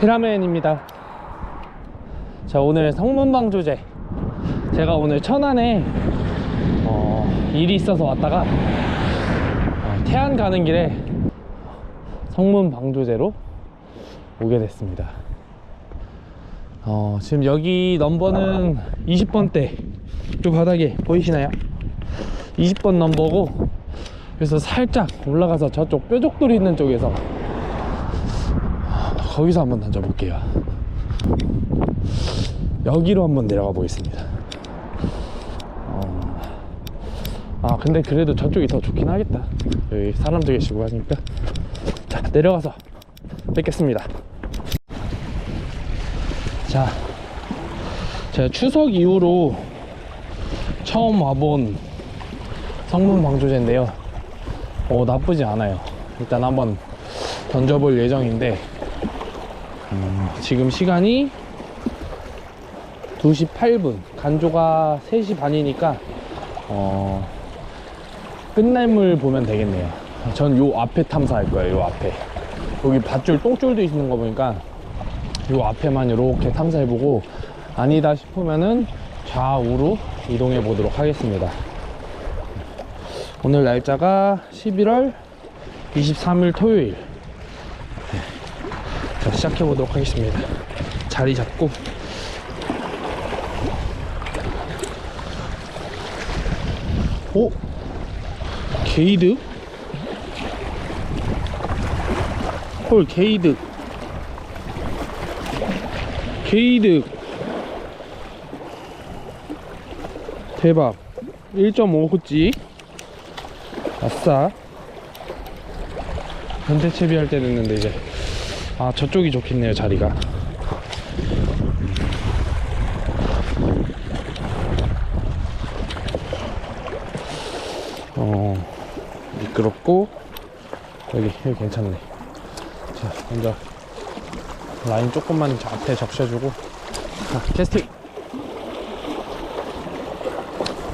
피라멘입니다. 자, 오늘 성문방 조제. 제가 오늘 천안에 어, 일이 있어서 왔다가 어, 태안 가는 길에 성문방 조제로 오게 됐습니다. 어, 지금 여기 넘버는 20번대. 이 바닥에 보이시나요? 20번 넘버고 그래서 살짝 올라가서 저쪽 뾰족돌이 있는 쪽에서 거기서 한번 던져볼게요. 여기로 한번 내려가 보겠습니다. 어, 아, 근데 그래도 저쪽이 더 좋긴 하겠다. 여기 사람들 계시고 하니까. 자, 내려가서 뵙겠습니다. 자, 제가 추석 이후로 처음 와본 성문 방조제인데요. 어, 나쁘지 않아요. 일단 한번 던져볼 예정인데, 음, 지금 시간이 2시 8분, 간조가 3시 반이니까, 어, 끝날물 보면 되겠네요. 전 요 앞에 탐사할 거예요, 요 앞에. 여기 밧줄, 똥줄도 있는 거 보니까, 요 앞에만 이렇게 탐사해보고, 아니다 싶으면은 좌우로 이동해 보도록 하겠습니다. 오늘 날짜가 11월 23일 토요일. 네. 자, 시작해 보도록 하겠습니다. 자리 잡고. 오? 게이드? 헐, 게이드. 게이드. 대박. 1.5호찌. 아싸. 현대 채비할 때 됐는데 이제 아 저쪽이 좋겠네요 자리가. 어 미끄럽고 여기 여기 괜찮네. 자 먼저 라인 조금만 저 앞에 적셔주고 자 캐스팅.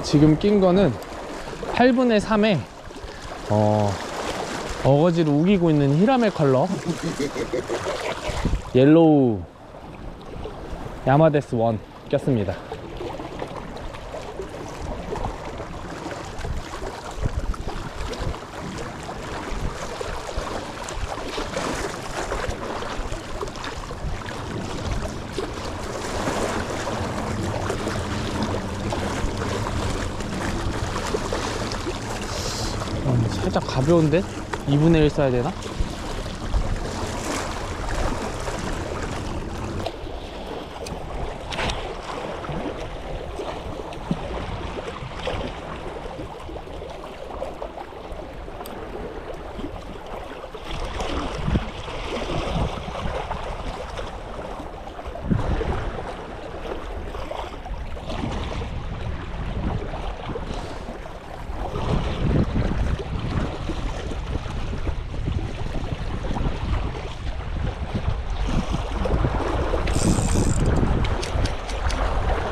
지금 낀 거는 8분의 3에 어, 어거지로 우기고 있는 히라메 컬러. 옐로우. 야마데스 1 꼈습니다. 어, 살짝 가벼운데? 2분의 1 써야 되나?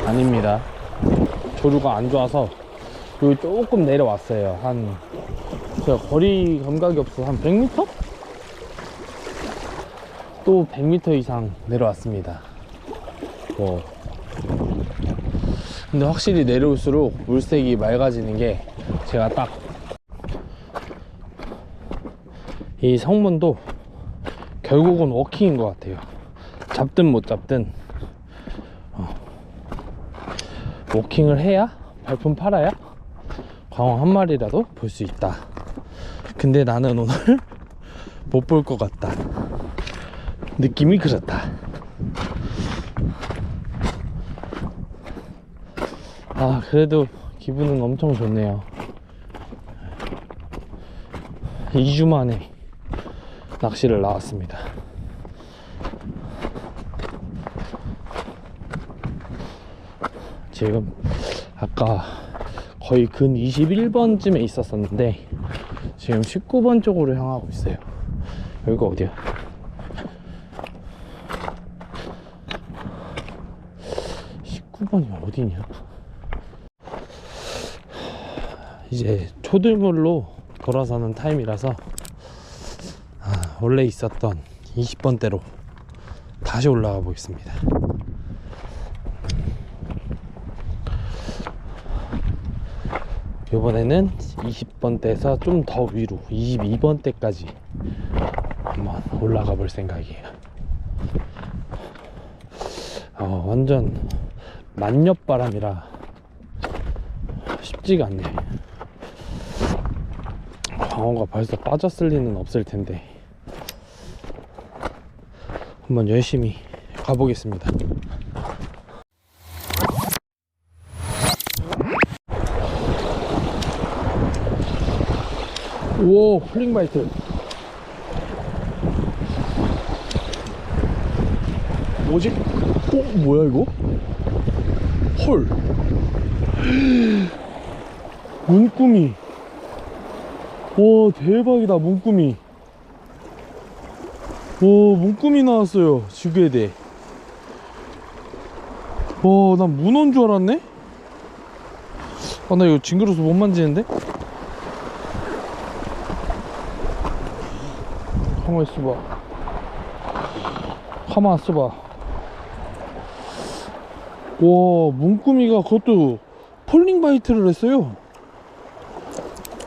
아닙니다. 조류가 안 좋아서 여기 조금 내려왔어요. 한 제가 거리 감각이 없어 한 100m? 또 100m 이상 내려왔습니다. 뭐 근데 확실히 내려올수록 물색이 맑아지는 게 제가 딱 이 성문도 결국은 워킹인 것 같아요. 잡든 못 잡든 워킹을 해야 발품 팔아야 광어 한 마리라도 볼 수 있다. 근데 나는 오늘 못 볼 것 같다. 느낌이 그렇다. 아, 그래도 기분은 엄청 좋네요. 2주 만에 낚시를 나왔습니다. 지금 아까 거의 근 21번쯤에 있었었는데 지금 19번 쪽으로 향하고 있어요. 여기가 어디야? (19번이) 어디냐 이제 초들물로 돌아서는 타임이라서 아, 원래 있었던 20번대로 다시 올라가 보겠습니다. 이번에는 20번대에서 좀 더 위로 22번대까지 한번 올라가 볼 생각이에요. 어, 완전 만렵바람이라 쉽지가 않네. 광어가 벌써 빠졌을 리는 없을 텐데 한번 열심히 가보겠습니다. 오, 플링바이트. 뭐지? 어, 뭐야 이거? 헐. 문구미. 와, 대박이다, 문구미. 와, 문구미 나왔어요, 지그에대. 와, 난 문어인 줄 알았네? 아, 나 이거 징그러서 못 만지는데? 가만 있어봐. 가만 있어봐. 와, 문구미가 그것도 폴링 바이트를 했어요.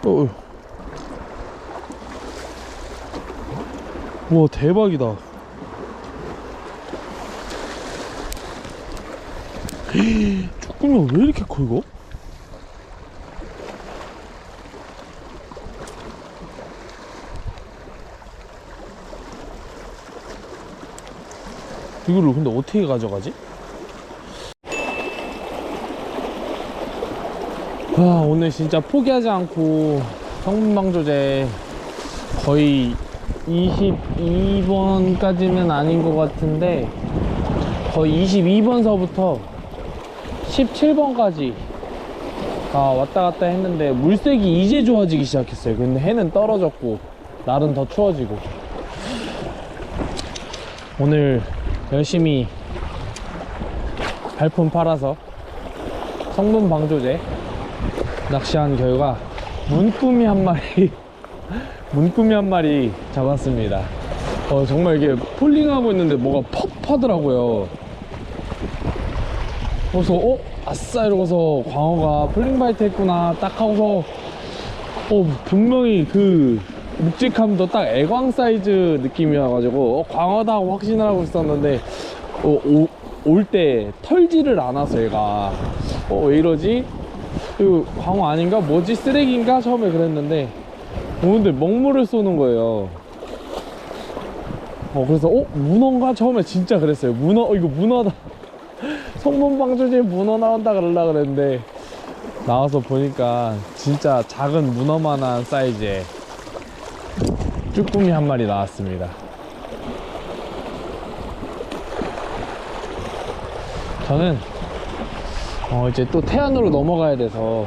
어. 와, 대박이다. 쭈꾸미가 왜 이렇게 커, 이거? 이거를 근데 어떻게 가져가지? 아, 오늘 진짜 포기하지 않고 성문방조제 거의 22번까지는 아닌 것 같은데 거의 22번서부터 17번까지 아, 왔다 갔다 했는데 물색이 이제 좋아지기 시작했어요. 근데 해는 떨어졌고 날은 더 추워지고 오늘 열심히 발품 팔아서 성문 방조제 낚시한 결과 문꾸미 한 마리 문꾸미 한 마리 잡았습니다. 어, 정말 이게 폴링하고 있는데 뭐가 퍽 하더라고요. 그래서 어? 아싸! 이러고서 광어가 폴링바이트 했구나. 딱 하고서 어 분명히 그 묵직함도 딱 애광 사이즈 느낌이어가지고 어, 광어다 하고 확신을 하고 있었는데 어, 올때 털지를 않아서 얘가 어, 왜 이러지? 이거 광어 아닌가? 뭐지? 쓰레기인가? 처음에 그랬는데 오는데 먹물을 쏘는 거예요 어 그래서 어? 문어인가? 처음에 진짜 그랬어요 문어 어, 이거 문어다 성문방조제 문어 나온다 그러려 그랬는데 나와서 보니까 진짜 작은 문어만한 사이즈의 쭈꾸미 한 마리 나왔습니다. 저는 어 이제 또 태안으로 넘어가야 돼서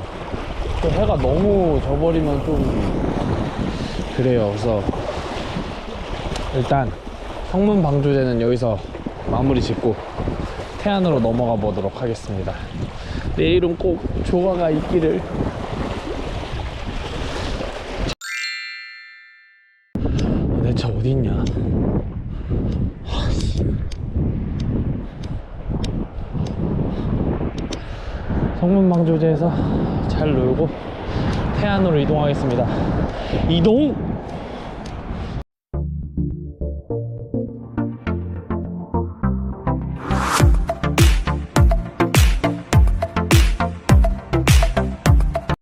또 해가 너무 져버리면 좀 그래요. 그래서 일단 성문 방조제는 여기서 마무리 짓고 태안으로 넘어가 보도록 하겠습니다. 내일은 꼭 조과가 있기를. 어디 있냐? 성문방조제에서 잘 놀고 태안으로 이동하겠습니다. 이동!